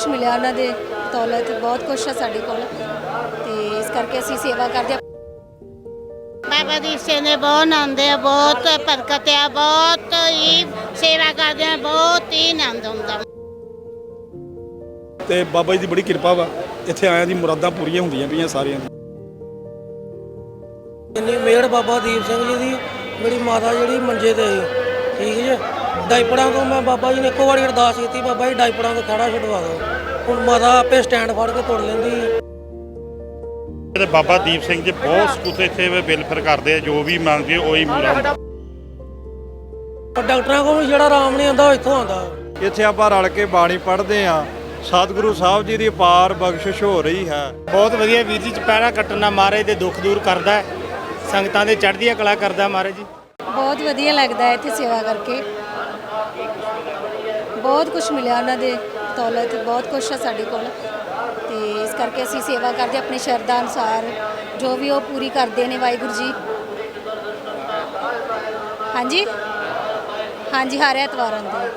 ਕੁਝ ਮਿਲਿਆ ਉਹਨਾਂ ਦੇ ਦੌਲਤ ਬਹੁਤ ਕੁਝ ਹੈ ਸਾਡੇ ਕੋਲ। ਤੇ ਇਸ ਕਰਕੇ ਅਸੀਂ ਸੇਵਾ ਕਰਦੇ ਹਾਂ। ਬਾਬਾ ਦੀਪ ਸਿੰਘ ਨੇ ਬਹੁਤ ਆਨੰਦ ਆ ਬਹੁਤ ਬਰਕਤ ਆ ਬਹੁਤ ਹੀ ਸੇਵਾ ਕਰਦੇ ਆ ਬਹੁਤ ਹੀ ਆਨੰਦ ਆਉਂਦਾ ਤੇ ਬਾਬਾ ਜੀ ਦੀ ਬੜੀ ਕਿਰਪਾ ਵਾ ਇੱਥੇ ਆਇਆਂ ਦੀ ਮੁਰਾਦਾਂ ਪੂਰੀਆਂ ਹੁੰਦੀਆਂ ਪਈਆਂ ਸਾਰਿਆਂ ਇੰਨੀ ਮਿਹਰ ਬਾਬਾ ਦੀਪ ਸਿੰਘ ਜੀ ਦੀ ਮੇਰੀ ਮਾਤਾ ਜਿਹੜੀ ਮੰਜੇ ਤੇ ਸੀ ਠੀਕ ਜੀ? ਡਾਈਪਰਾਂ ਤੋਂ ਮੈਂ ਬਾਬਾ ਜੀ ਨੇ ਇੱਕੋ ਵਾਰੀ ਅਰਦਾਸ ਕੀਤੀ ਬਾਬਾ ਜੀ ਡਾਈਪਰਾਂ ਤੋਂ ਖੜਾ ਛਡਵਾ ਦਿਓ। ਹੁਣ ਮਾਤਾ ਆਪੇ ਸਟੈਂਡ ਫੜ ਕੇ ਤੁਰ ਲੈਂਦੀ ਹੈ। ਤੇ ਬਾਬਾ ਦੀਪ ਸਿੰਘ ਜੀ ਬਹੁਤ ਸਪੁੱਤੇ ਇੱਥੇ ਵੈਲਫੇਅਰ ਕਰਦੇ ਆ ਜੋ ਵੀ ਮੰਗਦੇ ਉਹੀ ਪੂਰਾ ਹੁੰਦਾ। ਪਰ ਡਾਕਟਰਾਂ ਕੋਲ ਵੀ ਜਿਹੜਾ ਆਰਾਮ ਨਹੀਂ ਆਉਂਦਾ ਉਹ ਇੱਥੋਂ ਆਉਂਦਾ। ਇੱਥੇ ਆਪਾਂ ਰਲ ਕੇ ਬਾਣੀ ਪੜ੍ਹਦੇ ਆ ਸਤਿਗੁਰੂ ਸਾਹਿਬ ਜੀ ਦੀ ਅਪਾਰ ਬਖਸ਼ਿਸ਼ ਹੋ ਰਹੀ ਹੈ। ਬਹੁਤ ਵਧੀਆ ਵੀਰ ਜੀ ਚਪਹਿਰਾ ਕੱਟਣ ਨਾਲ ਮਹਾਰਾਜ ਦੇ ਦੁੱਖ ਦੂਰ ਕਰਦਾ ਹੈ। ਸੰਗਤਾਂ ਦੇ ਚੜ੍ਹਦੀਆਂ ਕਲਾ ਕਰਦਾ ਮਹਾਰਾਜ ਜੀ। ਬਹੁਤ ਵਧੀਆ ਲੱਗਦਾ ਹੈ ਇੱਥੇ ਸੇਵਾ ਕਰਕੇ। ਬਹੁਤ ਕੁਝ ਮਿਲਿਆ ਉਹਨਾਂ ਦੇ ਦੌਲਤ ਬਹੁਤ ਕੁਝ ਹੈ ਸਾਡੇ ਕੋਲ। ਤੇ ਇਸ ਕਰਕੇ ਅਸੀਂ ਸੇਵਾ ਕਰਦੇ ਆਪਣੀ ਸ਼ਰਧਾ ਅਨੁਸਾਰ ਜੋ ਵੀ ਉਹ ਪੂਰੀ ਕਰਦੇ ਨੇ ਵਾਹਿਗੁਰੂ ਜੀ। ਹਾਂਜੀ? ਹਾਂਜੀ ਹਰ ਐਤਵਾਰ ਆਉਂਦੇ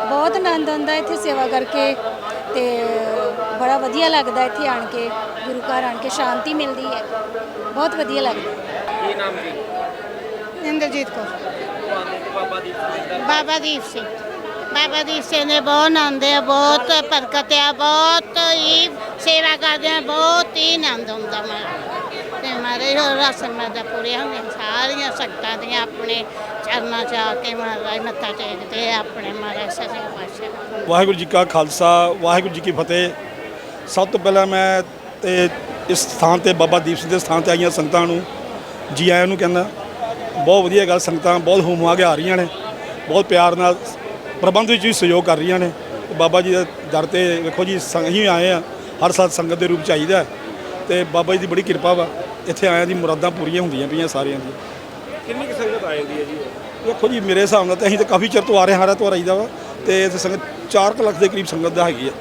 ਬਹੁਤ ਆਨੰਦ ਆਉਂਦਾ ਇੱਥੇ ਸੇਵਾ ਕਰਕੇ ਤੇ ਬੜਾ ਵਧੀਆ ਲੱਗਦਾ ਇੱਥੇ ਆਣ ਕੇ ਗੁਰੂ ਘਰ ਆਣ ਕੇ ਸ਼ਾਂਤੀ ਮਿਲਦੀ ਹੈ। ਬਹੁਤ ਵਧੀਆ ਲੱਗਦਾ। ਇੰਦਰਜੀਤ ਕੌਰ। ਬਾਬਾ ਦੀਪ ਸਿੰਘ ਬਾਬਾ ਦੀਪ ਸਿੰਘ। ਨੇ ਬਹੁਤ ਆਨੰਦ ਆ ਬਹੁਤ ਬਰਕਤ ਆ ਬਹੁਤ ਹੀ ਸੇਵਾ ਕਰਦੇ ਆ ਬਹੁਤ ਹੀ ਆਨੰਦ ਆਉਂਦਾ ਮੈਂ ਤੇ ਮਾਰੇ ਹੋਰ ਰਸਮਾਂ ਦਾ ਪੂਰੀਆਂ ਹੁੰਦੀਆਂ ਸਾਰੀਆਂ ਸੰਗਤਾਂ ਦੀਆਂ ਆਪਣੇ ਚਰਨਾਂ 'ਚ ਆ ਕੇ ਮਹਾਰਾਜ ਮੱਥਾ ਟੇਕਦੇ ਆ ਆਪਣੇ ਮਹਾਰਾਜ ਸੱਚੇ ਪਾਤਸ਼ਾਹ ਵਾਹਿਗੁਰੂ ਜੀ ਕਾ ਖਾਲਸਾ ਵਾਹਿਗੁਰੂ ਜੀ ਕੀ ਫਤਿਹ। ਸਭ ਤੋਂ ਪਹਿਲਾਂ ਮੈਂ ਤੇ ਇਸ ਸਥਾਨ ਤੇ ਬਾਬਾ ਦੀਪ ਸਿੰਘ ਦੇ ਸਥਾਨ ਤੇ ਆਈਆਂ ਸੰਗਤਾਂ ਨੂੰ ਜੀ ਆਇਆਂ ਨੂੰ ਕਹਿੰਦਾ ਬਹੁਤ ਵਧੀਆ ਗੱਲ ਸੰਗਤਾਂ ਬਹੁਤ ਹੁਮ ਆ ਕੇ ਆ ਰਹੀਆਂ ਨੇ। ਬਹੁਤ ਪਿਆਰ ਨਾਲ ਪ੍ਰਬੰਧ ਵਿੱਚ ਵੀ ਸਹਿਯੋਗ ਕਰ ਰਹੀਆਂ ਨੇ। ਬਾਬਾ ਜੀ ਦੇ ਦਰ ਤੇ ਵੇਖੋ ਜੀ ਸੰਗ ਹੀ ਆਏ ਆ ਹਰ ਸਾਲ ਸੰਗਤ ਦੇ ਰੂਪ ਚ ਆਈਦਾ ਤੇ ਬਾਬਾ ਜੀ ਦੀ ਬੜੀ ਕਿਰਪਾ ਵਾ। ਇੱਥੇ ਆਇਆਂ ਦੀ ਮੁਰਾਦਾਂ ਪੂਰੀਆਂ ਹੁੰਦੀਆਂ ਪਈਆਂ ਸਾਰਿਆਂ ਦੀਆਂ। ਕਿੰਨੀ ਕੁ ਸੰਗਤ ਆ ਜਾਂਦੀ ਹੈ ਜੀ? ਵੇਖੋ ਜੀ ਮੇਰੇ ਹਿਸਾਬ ਨਾਲ ਤਾਂ ਅਸੀਂ ਤਾਂ ਕਾਫੀ ਚਿਰ ਤੋਂ ਆ ਰਹੇ ਹਾਂ ਹਰ ਐਤਵਾਰ ਆਈਦਾ ਵਾ। ਤੇ ਇੱਥੇ ਸੰਗਤ 4 ਲੱਖ ਦੇ ਕਰੀਬ ਸੰਗਤ ਦਾ ਹੈਗੀ ਆ।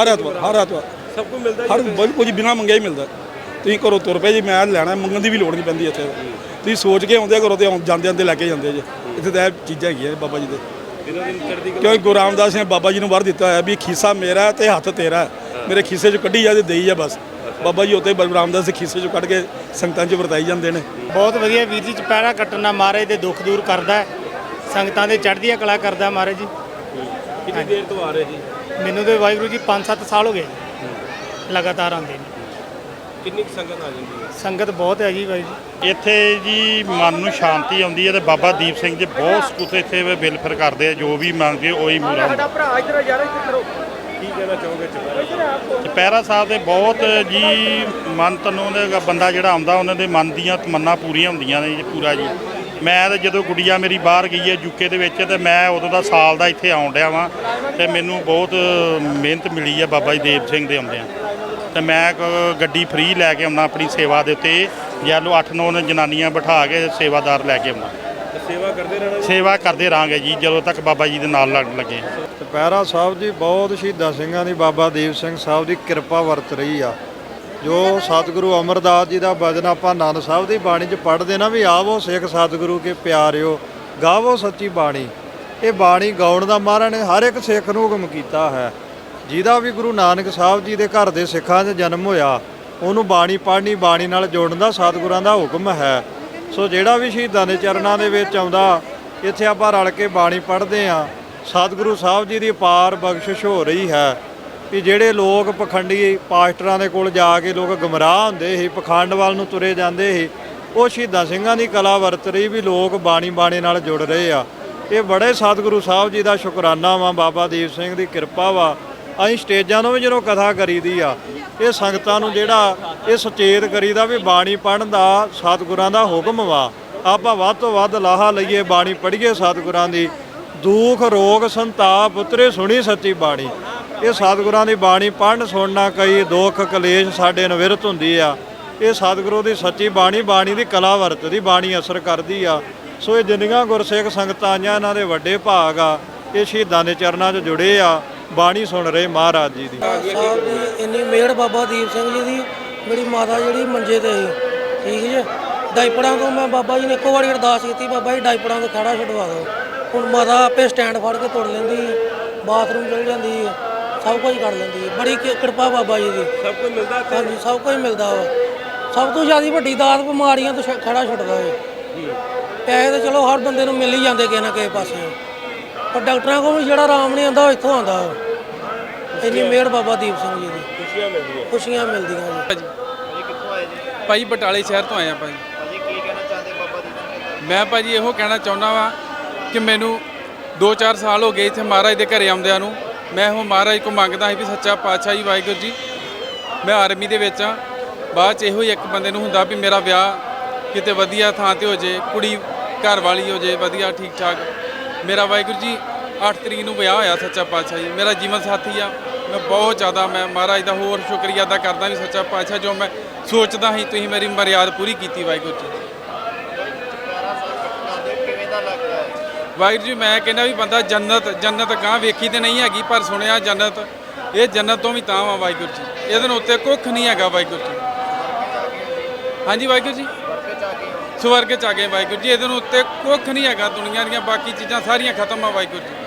ਹਰ ਐਤਵਾਰ ਹਰ ਐਤਵਾਰ। ਸਭ ਕੁਝ ਮਿਲਦਾ ਹਰ ਬਿਲਕੁਲ ਜੀ ਬਿਨਾ ਮੰਗਿਆ ਹੀ ਮਿਲਦਾ। ਤੁਸੀਂ ਘਰੋਂ ਤੁਰ ਪਏ ਜੀ ਮੈਂ ਲੈਣਾ ਮੰਗਣ ਦੀ ਵੀ ਲੋੜ ਨਹੀਂ ਪੈਂਦੀ ਇੱਥੇ। ਤੁਸੀਂ ਸੋਚ ਕੇ ਆਉਂਦੇ ਘਰੋਂ ਤੇ ਆਉਂ- ਜਾਂਦੇ ਜਾਂਦੇ ਲੈ ਕੇ ਜਾਂਦੇ ਜੀ। ਇੱਥੇ ਤਾਂ ਇਹ ਚੀਜ਼ਾਂ ਹੈਗੀਆਂ ਨੇ ਬਾਬਾ ਜੀ ਦੇ। ਦਿਨੋਂ ਦਿਨ ਚੜ੍ਹਦੀ ਕਲਾ ਕਿਉਂਕਿ ਗੁਰੂ ਰਾਮਦਾਸ ਨੇ ਬਾਬਾ ਜੀ ਨੂੰ ਵਰ ਦਿੱਤਾ ਹੋਇਆ ਵੀ ਖੀਸਾ ਮੇਰਾ ਹੈ ਤੇ ਹੱਥ ਤੇਰਾ ਹੈ। ਮੇਰੇ ਖੀਸੇ 'ਚੋਂ ਕੱਢੀ ਜਾ ਤੇ ਦੇਈ ਜਾ ਬਸ। ਬਾਬਾ ਜੀ ਉੱਤੇ ਗੁਰੂ ਰਾਮਦਾਸ ਦੇ ਖੀਸੇ 'ਚੋਂ ਕੱਢ ਕੇ ਸੰਗਤਾਂ 'ਚ ਵਰਤਾਈ ਜਾਂਦੇ ਨੇ। ਬਹੁਤ ਵਧੀਆ ਵੀਰ ਜੀ ਚਪਹਿਰਾ ਕੱਟਣ ਨਾਲ ਮਹਾਰਾਜ ਦੇ ਦੁੱਖ ਦੂਰ ਕਰਦਾ ਹੈ। ਸੰਗਤਾਂ ਦੇ ਚੜ੍ਹਦੀਆਂ ਕਲਾ ਕਰਦਾ ਮਹਾਰਾਜ ਜੀ। ਕਿੰਨੀ ਦੇਰ ਤੋਂ ਆ ਰਹੇ ਜੀ? ਮੈਨੂੰ ਤੇ ਵਾਹਿਗੁਰੂ ਜੀ 5-7 ਸਾਲ ਹੋ ਗਏ ਲਗਾਤਾਰ ਆਉਂਦੇ ਨੇ। ਕਿੰਨੀ ਕੁ ਸੰਗਤ ਆ ਜਾਂਦੀ ਹੈ? ਸੰਗਤ ਬਹੁਤ ਹੈ ਜੀ ਬਾਈ ਜੀ। ਇੱਥੇ ਜੀ ਮਨ ਨੂੰ ਸ਼ਾਂਤੀ ਆਉਂਦੀ ਹੈ ਤੇ ਬਾਬਾ ਦੀਪ ਸਿੰਘ ਜੀ ਬਹੁਤ ਸਪੁੱਤੇ ਇੱਥੇ ਵੈਲਫੇਅਰ ਕਰਦੇ ਆ ਜੋ ਵੀ ਮੰਗਦੇ ਉਹੀ ਪੂਰਾ ਹੁੰਦਾ ਭਰਾ ਇੱਧਰ ਯਾਰ ਇੱਧਰ ਕਰੋ। ਕੀ ਕਹਿਣਾ ਚਾਹੋਗੇ ਚੁਪਹਿਰਾ ਚਪਹਿਰਾ ਸਾਹਿਬ ਦੇ ਬਹੁਤ ਜੀ ਮਨ ਤਨੋਂ ਦੇ ਬੰਦਾ ਜਿਹੜਾ ਆਉਂਦਾ ਉਹਨਾਂ ਦੇ ਮਨ ਦੀਆਂ ਤਮੰਨਾ ਪੂਰੀਆਂ ਹੁੰਦੀਆਂ ਨੇ ਜੀ ਪੂਰਾ ਜੀ। ਮੈਂ ਤਾਂ ਜਦੋਂ ਗੁੜੀਆ ਮੇਰੀ ਬਾਹਰ ਗਈ ਹੈ ਯੂਕੇ ਦੇ ਵਿੱਚ ਤੇ ਮੈਂ ਉਦੋਂ ਦਾ ਸਾਲ ਦਾ ਇੱਥੇ ਆਉਣ ਡਿਆ ਵਾਂ ਤੇ ਮੈਨੂੰ ਬਹੁਤ ਮਿਹਨਤ ਮਿਲੀ ਹੈ ਬਾਬਾ ਜੀ ਦੇਵ ਸਿੰਘ ਦੇ ਆਉਂਦਿਆਂ। ਤੇ ਮੈਂ ਕ- ਗੱਡੀ ਫ੍ਰੀ ਲੈ ਕੇ ਆਉਣਾ ਆਪਣੀ ਸੇਵਾ ਦੇ ਉੱਤੇ। ਯਾ ਲੋ 8-9 ਜਨਾਨੀਆਂ ਬਿਠਾ ਕੇ ਸੇਵਾਦਾਰ ਲੈ ਕੇ ਆਉਣਾ। ਸੇਵਾ ਕਰਦੇ ਰਹਿਣਾ ਸੇਵਾ ਕਰਦੇ ਰਹਾਂਗੇ ਜੀ ਜਦੋਂ ਤੱਕ ਬਾਬਾ ਜੀ ਦੇ ਨਾਲ ਲੜਨ ਲੱਗੇ। ਚਪਹਿਰਾ ਸਾਹਿਬ ਜੀ ਬਹੁਤ ਸ਼ਹੀਦਾਂ ਸਿੰਘਾਂ ਦੀ ਬਾਬਾ ਦੀਪ ਸਿੰਘ ਸਾਹਿਬ ਦੀ ਕਿਰਪਾ ਵਰਤ ਰਹੀ ਆ। ਜੋ ਸਤਿਗੁਰੂ ਅਮਰਦਾਸ ਜੀ ਦਾ ਬਚਨ ਆਪਾਂ ਆਨੰਦ ਸਾਹਿਬ ਦੀ ਬਾਣੀ 'ਚ ਪੜ੍ਹਦੇ ਨਾ ਵੀ ਆਵੋ ਸਿੱਖ ਸਤਿਗੁਰੂ ਕੇ ਪਿਆਰਿਓ ਗਾਵੋ ਸੱਚੀ ਬਾਣੀ। ਇਹ ਬਾਣੀ ਗਾਉਣ ਦਾ ਮਹਾਰਾਜ ਨੇ ਹਰ ਇੱਕ ਸਿੱਖ ਨੂੰ ਹੁਕਮ ਕੀਤਾ ਹੈ। ਜਿਹਦਾ ਵੀ ਗੁਰੂ ਨਾਨਕ ਸਾਹਿਬ ਜੀ ਦੇ ਘਰ ਦੇ ਸਿੱਖਾਂ 'ਚ ਜਨਮ ਹੋਇਆ, ਉਹਨੂੰ ਬਾਣੀ ਪੜ੍ਹਨੀ, ਬਾਣੀ ਨਾਲ ਜੋੜਨ ਦਾ ਸਤਿਗੁਰਾਂ ਦਾ ਹੁਕਮ ਹੈ। ਸੋ ਜਿਹੜਾ ਵੀ ਸ਼ਹੀਦਾਂ ਦੇ ਚਰਨਾਂ ਦੇ ਵਿੱਚ ਆਉਂਦਾ, ਇੱਥੇ ਆਪਾਂ ਰਲ ਕੇ ਬਾਣੀ ਪੜ੍ਹਦੇ ਆ ਸਤਿਗੁਰੂ ਸਾਹਿਬ ਜੀ ਦੀ ਪਾਰ ਬਖਸ਼ਿਸ਼ ਹੋ ਰਹੀ ਹੈ ਕਿ ਜਿਹੜੇ ਲੋਕ ਪਖੰਡੀ ਪਾਸਟਰਾਂ ਦੇ ਕੋਲ ਜਾ ਕੇ ਲੋਕ ਗਮਰਾਹ ਹੁੰਦੇ ਸੀ ਪਖੰਡ ਵੱਲ ਨੂੰ ਤੁਰੇ ਜਾਂਦੇ ਸੀ, ਉਹ ਸ਼ਹੀਦਾਂ ਸਿੰਘਾਂ ਦੀ ਕਲਾ ਵਰਤ ਰਹੀ ਵੀ ਲੋਕ ਬਾਣੀ ਬਾਣੀ ਨਾਲ ਜੁੜ ਰਹੇ ਆ। ਇਹ ਬੜੇ ਸਤਿਗੁਰੂ ਸਾਹਿਬ ਜੀ ਦਾ ਸ਼ੁਕਰਾਨਾ ਵਾ, ਬਾਬਾ ਦੀਪ ਸਿੰਘ ਦੀ ਕਿਰਪਾ ਵਾ ਅਸੀਂ ਸਟੇਜਾਂ ਤੋਂ ਵੀ ਜਦੋਂ ਕਥਾ ਕਰੀਦੀ ਆ, ਇਹ ਸੰਗਤਾਂ ਨੂੰ ਜਿਹੜਾ ਇਹ ਸੁਚੇਤ ਕਰੀਦਾ ਵੀ ਬਾਣੀ ਪੜ੍ਹਨ ਦਾ ਸਤਿਗੁਰਾਂ ਦਾ ਹੁਕਮ ਵਾ। ਆਪਾਂ ਵੱਧ ਤੋਂ ਵੱਧ ਲਾਹਾ ਲਈਏ, ਬਾਣੀ ਪੜ੍ਹੀਏ ਸਤਿਗੁਰਾਂ ਦੀ। ਦੁੱਖ, ਰੋਗ, ਸੰਤਾਪ ਉਤਰੇ ਸੁਣੀ ਸੱਚੀ ਬਾਣੀ। ਇਹ ਸਤਿਗੁਰਾਂ ਦੀ ਬਾਣੀ ਪੜ੍ਹਨ, ਸੁਣਨਾ ਕਈ ਦੁੱਖ, ਕਲੇਸ਼ ਸਾਡੇ ਨਿਵਰਤ ਹੁੰਦੀ ਆ। ਇਹ ਸਤਿਗੁਰੂ ਦੀ ਸੱਚੀ ਬਾਣੀ ਬਾਣੀ ਦੀ ਕਲਾ ਵਰਤ ਦੀ ਬਾਣੀ ਅਸਰ ਕਰਦੀ ਆ। ਸੋ ਇਹ ਜਿੰਨੀਆਂ ਗੁਰਸਿੱਖ ਸੰਗਤਾਂ ਆਈਆਂ, ਇਹਨਾਂ ਦੇ ਵੱਡੇ ਭਾਗ ਆ। ਇਹ ਸ਼ਹੀਦਾਂ ਦੇ ਚਰਨਾਂ 'ਚ ਜੁੜੇ ਆ। ਬਾਣੀ ਸੁਣ ਰਹੇ ਮਹਾਰਾਜ ਜੀ ਦੀ। ਸਾਹਿਬ ਇੰਨੀ ਮਿਹਰ ਬਾਬਾ ਦੀਪ ਸਿੰਘ ਜੀ ਦੀ ਮੇਰੀ ਮਾਤਾ ਜਿਹੜੀ ਮੰਜੇ ਤੇ ਸੀ ਠੀਕ ਜੀ? ਡਾਈਪਰਾਂ ਤੋਂ ਮੈਂ ਬਾਬਾ ਜੀ ਨੇ ਇੱਕੋ ਵਾਰੀ ਅਰਦਾਸ ਕੀਤੀ ਬਾਬਾ ਜੀ ਡਾਈਪਰਾਂ ਤੋਂ ਖੜਾ ਛਡਵਾ ਦਿਓ। ਹੁਣ ਮਾਤਾ ਆਪੇ ਸਟੈਂਡ ਫੜ ਕੇ ਤੁਰ ਲੈਂਦੀ ਹੈ ਬਾਥਰੂਮ ਚਲ ਜਾਂਦੀ ਹੈ ਸਭ ਕੁਝ ਕਰ ਲੈਂਦੀ। ਹੈ ਬੜੀ ਕਿਰਪਾ ਬਾਬਾ ਜੀ ਦੀ। ਸਭ ਕੁਝ ਮਿਲਦਾ ਹਾਂਜੀ ਸਭ ਕੁਝ ਮਿਲਦਾ ਵਾ। ਸਭ ਤੋਂ ਜ਼ਿਆਦਾ ਵੱਡੀ ਦਾਤ ਬਿਮਾਰੀਆਂ ਤੋਂ ਖੜਾ ਛੁੱਟਦਾ ਹੈ ਪੈਸੇ ਤਾਂ ਚਲੋ ਹਰ ਬੰਦੇ ਨੂੰ ਮਿਲ ਹੀ ਜਾਂਦੇ ਕਿਸੇ ਨਾ ਕਿਸੇ ਪਾਸੇ। ਪਰ ਡਾਕਟਰਾਂ ਕੋਲ ਜਿਹੜਾ ਆਰਾਮ ਨਹੀਂ ਆਉਂਦਾ ਉਹ ਇੱਥੋਂ ਆਉਂਦਾ। ਇੰਨੀ ਮਿਹਰ ਬਾਬਾ ਦੀਪ ਸਿੰਘ ਜੀ ਦੀ। ਖੁਸ਼ੀਆਂ ਮਿਲਦੀਆਂ। ਖੁਸ਼ੀਆਂ ਮਿਲਦੀਆਂ ਜੀ। ਭਾਈ ਬਟਾਲੇ ਸ਼ਹਿਰ ਤੋਂ ਆਇਆ ਭਾਈ ਭਾਜੀ। ਕੀ ਕਹਿਣਾ ਚਾਹੁੰਦੇ ਬਾਬਾ ਜੀ? ਮੈਂ ਭਾਜੀ ਇਹੋ ਕਹਿਣਾ ਚਾਹੁੰਦਾ ਵਾਂ ਕਿ ਮੈਨੂੰ 2-4 ਸਾਲ ਹੋ ਗਏ ਇੱਥੇ ਮਹਾਰਾਜ ਦੇ ਘਰੇ ਆਉਂਦਿਆਂ ਨੂੰ। ਮੈਂ ਉਹ ਮਹਾਰਾਜ ਕੋ ਮੰਗਦਾ ਸੀ ਵੀ ਸੱਚਾ ਪਾਤਸ਼ਾਹ ਜੀ ਵਾਹਿਗੁਰੂ ਜੀ ਮੈਂ ਆਰਮੀ ਦੇ ਵਿੱਚ ਆ। ਬਾਅਦ ਚ ਇਹੋ ਹੀ ਇੱਕ ਬੰਦੇ ਨੂੰ ਹੁੰਦਾ ਵੀ ਮੇਰਾ ਵਿਆਹ ਕਿਤੇ ਵਧੀਆ ਥਾਂ ਤੇ ਹੋ ਜੇ ਕੁੜੀ ਘਰ ਵਾਲੀ ਹੋ ਜੇ ਵਧੀਆ ਠੀਕ ਠਾਕ ਮੇਰਾ ਵਾਹਿਗੁਰੂ ਜੀ 8 ਤਰੀਕ ਨੂੰ ਵਿਆਹ ਹੋਇਆ ਸੱਚਾ ਪਾਤਸ਼ਾਹ ਜੀ। ਮੇਰਾ ਜੀਵਨ ਸਾਥੀ ਆ। ਮੈਂ ਬਹੁਤ ਜ਼ਿਆਦਾ, ਮੈਂ ਮਹਾਰਾਜ ਦਾ ਹੋਰ ਸ਼ੁਕਰੀਆ ਅਦਾ ਕਰਦਾ ਵੀ ਸੱਚਾ ਪਾਤਸ਼ਾਹ ਜੋ ਮੈਂ ਸੋਚਦਾ ਸੀ, ਤੁਸੀਂ ਮੇਰੀ ਮਰਿਆਦ ਪੂਰੀ ਕੀਤੀ ਵਾਹਿਗੁਰੂ ਜੀ। ਵਾਹਿਗੁਰੂ ਜੀ, ਮੈਂ ਕਹਿੰਦਾ ਵੀ ਬੰਦਾ ਜੰਨਤ ਜੰਨਤ ਗਾਂ ਵੇਖੀ ਤੇ ਨਹੀਂ ਹੈਗੀ, ਪਰ ਸੁਣਿਆ ਜੰਨਤ, ਇਹ ਜੰਨਤ ਤੋਂ ਵੀ ਤਾਂ ਵਾ ਵਾਹਿਗੁਰੂ ਜੀ। ਇਹਦੇ ਨਾਲ ਉੱਤੇ ਕੁੱਖ ਨਹੀਂ ਹੈਗਾ ਵਾਹਿਗੁਰੂ ਜੀ। ਹਾਂਜੀ ਵਾਹਿਗੁਰੂ ਜੀ। ਸਵਰਗ ਚ ਆ ਗਏ ਵਾਹਿਗੁਰੂ ਜੀ। ਇਹਦੇ ਨੂੰ ਉੱਤੇ ਕੁੱਖ ਨਹੀਂ ਹੈਗਾ ਦੁਨੀਆ ਦੀਆਂ, ਬਾਕੀ ਚੀਜ਼ਾਂ ਸਾਰੀਆਂ ਖਤਮ ਆ ਵਾਹਿਗੁਰੂ ਜੀ।